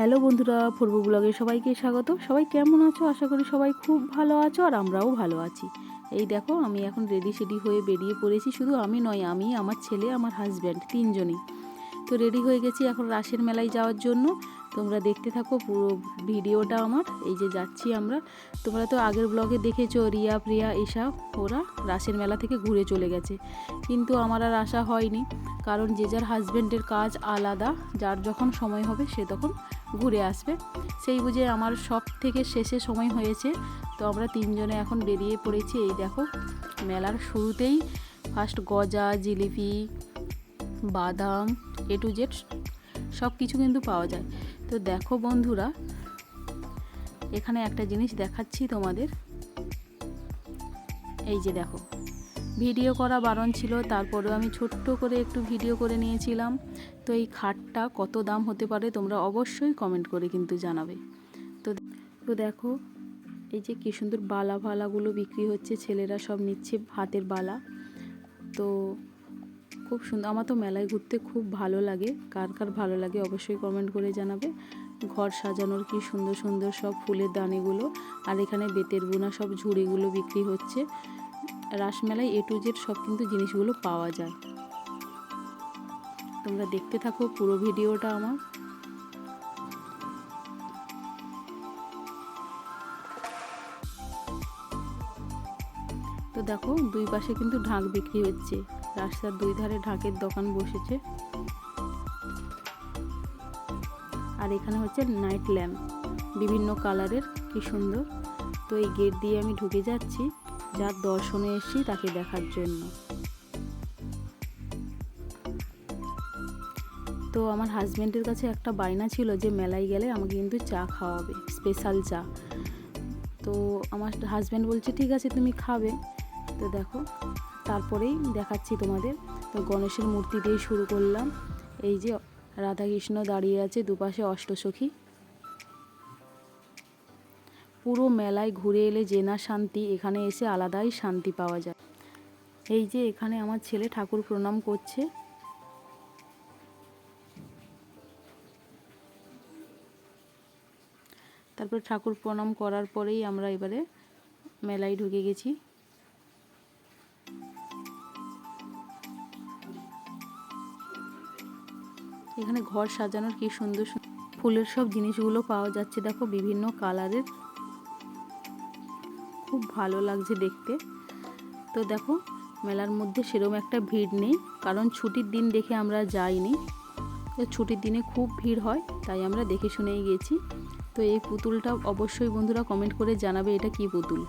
Hello বন্ধুরা, পূর্ব ব্লগে সবাইকে স্বাগত সবাই কেমন আছো? আশা করি সবাই খুব ভালো আছো আর আমরাও ভালো আছি। এই দেখো, আমি এখন রেডি সেডি হয়ে বেরিয়ে পড়েছি। শুধু আমি নয়, আমি, আমার ছেলে, আমার হাজব্যান্ড তিনজনই। তো রেডি হয়ে গেছি এখন রাসের মেলায় যাওয়ার জন্য। তোমরা দেখতে থাকো পুরো ভিডিওটা আমার। এই যে যাচ্ছি আমরা। তোমরা তো আগের ব্লগে দেখেছ, রিয়া, প্রিয়া এসা ওরা রাসের মেলা থেকে ঘুরে চলে গেছে। কিন্তু আমার আর আশা হয়নি, কারণ যে যার হাজব্যান্ডের কাজ আলাদা, যার যখন সময় হবে সে তখন ঘুরে আসবে। সেই বুঝে আমার সব থেকে শেষে সময় হয়েছে, তো আমরা তিনজনে এখন বেরিয়ে পড়েছি। এই দেখো, মেলার শুরুতেই ফার্স্ট গজা, জিলিপি, বাদাম এ টু জেড সব কিছু কিন্তু পাওয়া যায়। তো দেখো বন্ধুরা, এখানে একটা জিনিস দেখাচ্ছি তোমাদের। এই যে দেখো, ভিডিও করা বারণ ছিল, তারপরেও আমি ছোট্ট করে একটু ভিডিও করে নিয়েছিলাম। তো এই খাটটা কত দাম হতে পারে তোমরা অবশ্যই কমেন্ট করে কিন্তু জানাবে। তো তো দেখো, এই যে কী সুন্দর বালা ফালাগুলো বিক্রি হচ্ছে, ছেলেরা সব নিচ্ছে হাতের বালা। তো খুব সুন্দর, আমার তো মেলায় ঘুরতে খুব ভালো লাগে। কার কার ভালো লাগে অবশ্যই কমেন্ট করে জানাবে। ঘর সাজানোর কি সুন্দর সুন্দর সব ফুলের দানিগুলো, আর এখানে বেতের বোনা সব ঝুড়িগুলো বিক্রি হচ্ছে। রাসমেলায় এ টু জেড সব কিন্তু জিনিসগুলো পাওয়া যায়। তোমরা দেখতে থাকো পুরো ভিডিওটা আমার। তো দেখো দুই পাশে কিন্তু ঢাক বিক্রি হচ্ছে। রাস্তার দুই ধারে ঢাকের দোকান বসেছে। আর এখানে হচ্ছে নাইট ল্যাম্প বিভিন্ন কালারের, কি সুন্দর। তো এই গেট দিয়ে আমি ঢুকে যাচ্ছি যার দর্শনে এসেছি তাকে দেখার জন্য। তো আমার হাজব্যান্ডের কাছে একটা বায়না ছিল যে মেলায় গেলে আমাকে কিন্তু চা খাওয়াবে স্পেশাল চা। তো আমার হাজব্যান্ড বলছে, ঠিক আছে, তুমি খাবে। তো দেখো, তারপরেই দেখাচ্ছি তোমাদের। তো গণেশের মূর্তি দিয়ে শুরু করলাম। এই যে রাধাকৃষ্ণ দাঁড়িয়ে আছে দুপাশে অষ্টসখী। পুরো মেলায় ঘুরে এলে যে না শান্তি, এখানে এসে আলাদাই শান্তি পাওয়া যায়। এই যে এখানে আমার ছেলে ঠাকুর প্রণাম করছে। তারপর ঠাকুর প্রণাম করার পরেই আমরা এবারে মেলায় ঢুকে গেছি। এখানে ঘর সাজানোর কি সুন্দর ফুলের সব জিনিসগুলো পাওয়া যাচ্ছে। দেখো বিভিন্ন কালারের। খুব ভালো লাগছে দেখতে। তো দেখো, মেলার মধ্যে সেরকম একটা ভিড় নেই, কারণ ছুটির দিন দেখে আমরা যাইনি। তো ছুটির দিনে খুব ভিড় হয়, তাই আমরা দেখে শুনেই গেছি। তো এই পুতুলটা অবশ্যই বন্ধুরা কমেন্ট করে জানাবে এটা কি পুতুল।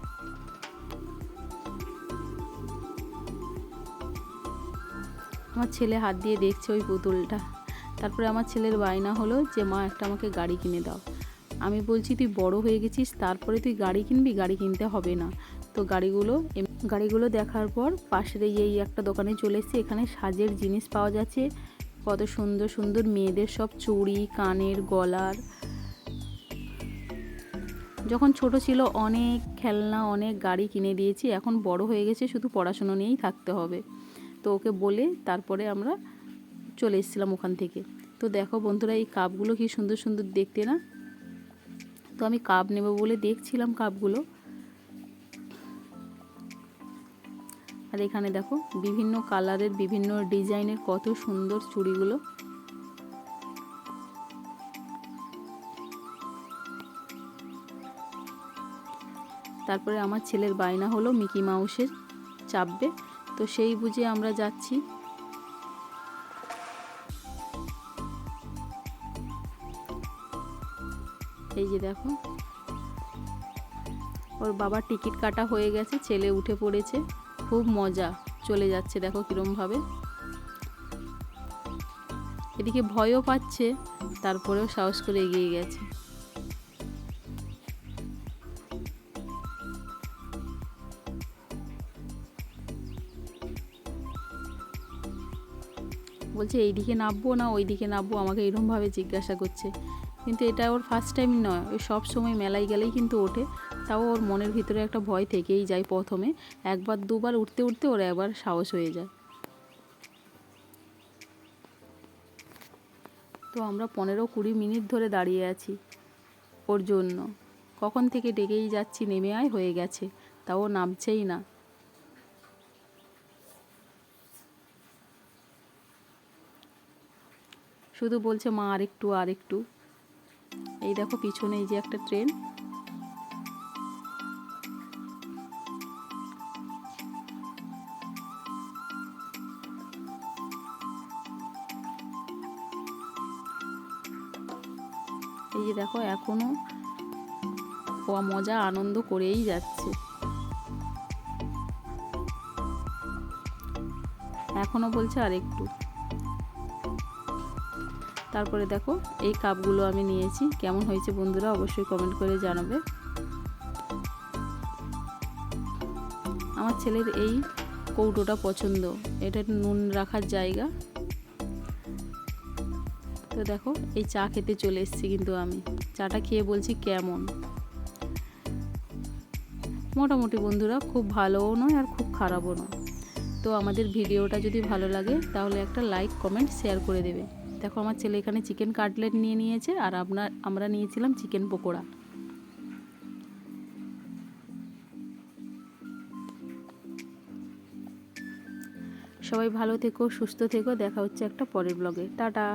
আমার ছেলে হাত দিয়ে দেখছে ওই পুতুলটা। তারপরে আমার ছেলের বায়না হলো যে, মা, একটা আমাকে গাড়ি কিনে দাও। আমি বলছি, তুই বড় হয়ে গেছিস, তারপরে তুই গাড়ি কিনবি? গাড়ি কিনতে হবে না। তো গাড়িগুলো গাড়িগুলো দেখার পর পাশের এই একটা দোকানে চলে এসেছি। এখানে সাজের জিনিস পাওয়া যাচ্ছে। কত সুন্দর সুন্দর মেয়েদের সব চুড়ি, কানের, গলার। যখন ছোট ছিল অনেক খেলনা, অনেক গাড়ি কিনে দিয়েছি। এখন বড় হয়ে গেছে, শুধু পড়াশুনো নিয়েই থাকতে হবে। তো ওকে বলে তারপরে আমরা চলে এসেছিলাম ওখান থেকে। তো দেখো বন্ধুরা, এই কাপগুলো কি সুন্দর সুন্দর দেখতে না? তো আমি কাপ নেব বলে দেখছিলাম কাপগুলো। আর এখানে দেখো, বিভিন্ন কালারের, বিভিন্ন ডিজাইনের কত সুন্দর চুড়িগুলো। তারপরে আমার ছেলের বায়না হলো মিকি মাউসের চাপবে। তো সেই বুঝে আমরা যাচ্ছি। এই যে দেখো। ওর বাবার টিকিট কাটা হয়ে গেছে, ছেলে উঠে পড়েছে। খুব মজা চলে যাচ্ছে দেখো কীরমভাবে। এদিকে ভয়ও পাচ্ছে, তারপরেও সাহস করে এগিয়ে গেছে। বলছে, এইদিকে নামবো না ওই দিকে নামবো? আমাকে এরমভাবে জিজ্ঞাসা করছে। কিন্তু এটা ওর ফার্স্ট টাইম নয়। ওই সব সময় মেলায় গেলেই কিন্তু ওঠে। তাও ওর মনের ভিতরে একটা ভয় থেকেই যায় প্রথমে। একবার, দুবার উঠতে উঠতে ওর একবার সাহস হয়ে যায়। তো আমরা পনেরো কুড়ি মিনিট ধরে দাঁড়িয়ে আছি ওর জন্য। কখন থেকে ডেকেই যাচ্ছি নেমে আয়, হয়ে গেছে। তাও নামছেই না। শুধু বলছে, মা, আরেকটু আরেকটু। এই দেখো পিছনে এই যে একটা ট্রেন। এই যে দেখো এখনও মজা, আনন্দ করেই যাচ্ছে। এখনও বলছে আরেকটু। তারপরে দেখো এই কাপগুলো আমি নিয়েছি। কেমন হয়েছে বন্ধুরা অবশ্যই কমেন্ট করে জানাবে। আমার ছেলের এই কৌটোটা পছন্দ। এটা নুন রাখার জায়গা। তো দেখো, এই চা খেতে চলে এসেছি কিন্তু আমি। চাটা খেয়ে বলছি কেমন। মোটামুটি বন্ধুরা খুব ভালোও নয় আর খুব খারাপও নয়। তো আমাদের ভিডিওটা যদি ভালো লাগে তাহলে একটা লাইক কমেন্ট শেয়ার করে দেবে। দেখো, আমার ছেলে এখানে চিকেন কাটলেট নিয়ে নিয়েছে আর আপনার, আমরা নিয়েছিলাম চিকেন পকোড়া। সবাই ভালো থেকো, সুস্থ থেকো, দেখা হচ্ছে একটা পরের ব্লগে টাটা!